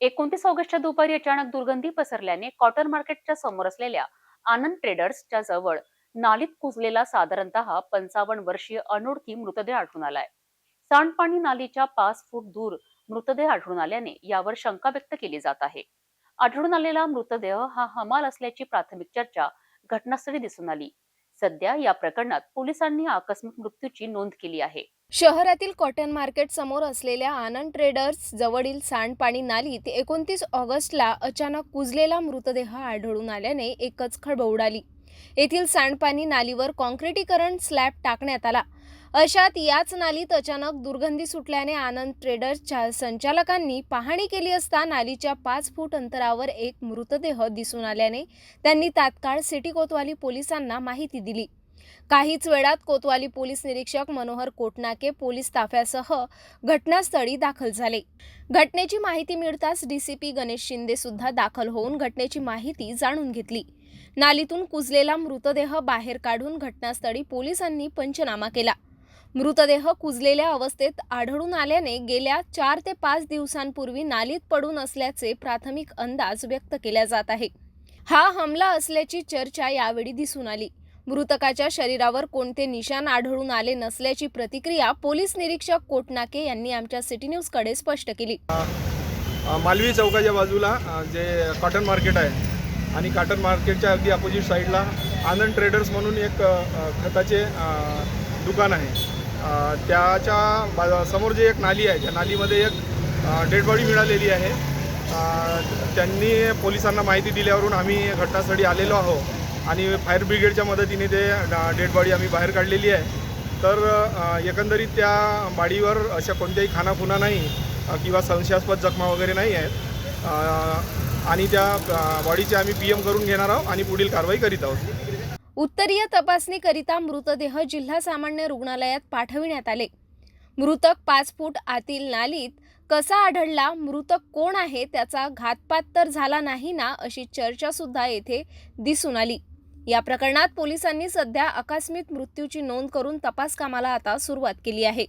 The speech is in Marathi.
एकोणतीस ऑगस्टच्या दुपारी अचानक दुर्गंधी पसरल्याने कॉटन मार्केटच्या समोर असलेल्या आनंद ट्रेडर्सच्या जवळ नालीत कुजलेला साधारणतः पंचावन्न वर्षीय अनोळखी मृतदेह आढळून आलाय. सांडपाणी नालीच्या पाच फूट दूर मृतदेह आढळून आल्याने यावर शंका व्यक्त केली जात आहे. आढळून आलेला मृतदेह हा हमाल असल्याची प्राथमिक चर्चा घटनास्थळी दिसून आली. सध्या या प्रकरणात पोलिसांनी आकस्मिक मृत्यूची नोंद केली आहे. शहरातील कॉटन मार्केट समोर असलेल्या आनंद ट्रेडर्स जवळील सांडपाणी नालीत एकोणतीस ऑगस्टला अचानक कुजलेला मृतदेह आढळून आल्याने एकच खळबळ उडाली. येथील सांडपाणी नालीवर कॉन्क्रिटीकरण स्लॅब टाकण्यात आला. अशात याच नालीत अचानक दुर्गंधी सुटल्याने आनंद ट्रेडर्सच्या संचालकांनी पाहणी केली असता नालीच्या पाच फूट अंतरावर एक मृतदेह दिसून आल्याने त्यांनी तात्काळ सिटी कोतवाली पोलिसांना माहिती दिली. काहीच वेळात कोतवाली पोलीस निरीक्षक मनोहर कोटनाके पोलीस ताफ्यासह घटनास्थळी दाखल झाले. घटनेची माहिती मिळताच डीसीपी गणेश शिंदे सुद्धा दाखल होऊन घटनेची माहिती जाणून घेतली. नालीतून कुजलेला मृतदेह बाहेर काढून घटनास्थळी पोलिसांनी पंचनामा केला. मृतदेह कुजलेल्या अवस्थेत आढळून आल्याने गेल्या चार ते पाच दिवसांपूर्वी नालीत पडून असल्याचे प्राथमिक अंदाज व्यक्त केला जात आहे. हा हमला असल्याची चर्चा यावेळी दिसून आली. मृतकाच्या शरीरावर कोणते निशाण आढळून आले नसल्याची प्रतिक्रिया पोलीस निरीक्षक कोटनाके यांनी आमच्या सिटी न्यूजकडे स्पष्ट केली. मालवी चौकाच्या बाजूला जे कॉटन मार्केट आहे आणि कॉटन मार्केटच्या अगदी अपोजिट साईडला आनंद ट्रेडर्स म्हणून एक खताचे दुकान आहे. त्याच्या बा समोर जे एक नाली आहे त्या नालीमध्ये एक डेड बॉडी मिळालेली आहे. त्यांनी पोलिसांना माहिती दिल्यावरून आम्ही घटनास्थळी आलेलो आहो आणि फायर ब्रिगेडच्या मदतीने ते डेड बॉडी आम्ही बाहेर काढलेली आहे. तर एकंदरीत त्या बाडीवर अशा कोणत्याही खानाखुना नाही किंवा संशयास्पद जखमा वगैरे नाही आहेत. आणि त्या बॉडीचे आम्ही पी एम करून घेणार आहोत आणि पुढील कारवाई करीत आहोत. उत्तरीय तपासणीकरिता मृतदेह जिल्हा सामान्य रुग्णालयात पाठविण्यात आले. मृतक पाच फूट आतील नालीत कसा आढळला मृतक कोण आहे त्याचा घातपात तर झाला नाही ना अशी चर्चा सुद्धा येथे दिसून आली. या प्रकरणात पोलिसांनी सध्या आकस्मिक मृत्यूची नोंद करून तपास कामाला आता सुरुवात केली आहे.